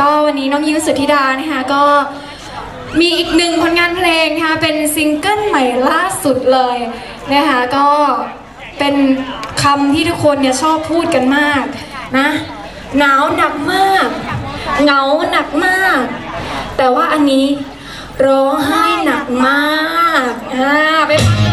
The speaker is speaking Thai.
ก็วันนี้น้องยิ้วสุธิดานะคะก็มีอีกหนึ่งผลงานเพลงนะคะเป็นซิงเกิลใหม่ล่าสุดเลยนะคะก็เป็นคำที่ทุกคนเนี่ยชอบพูดกันมากนะหนาวหนักมากเหงาหนักมาก แต่ว่าอันนี้ร้องไห้หนักมากอ่าไปฟัง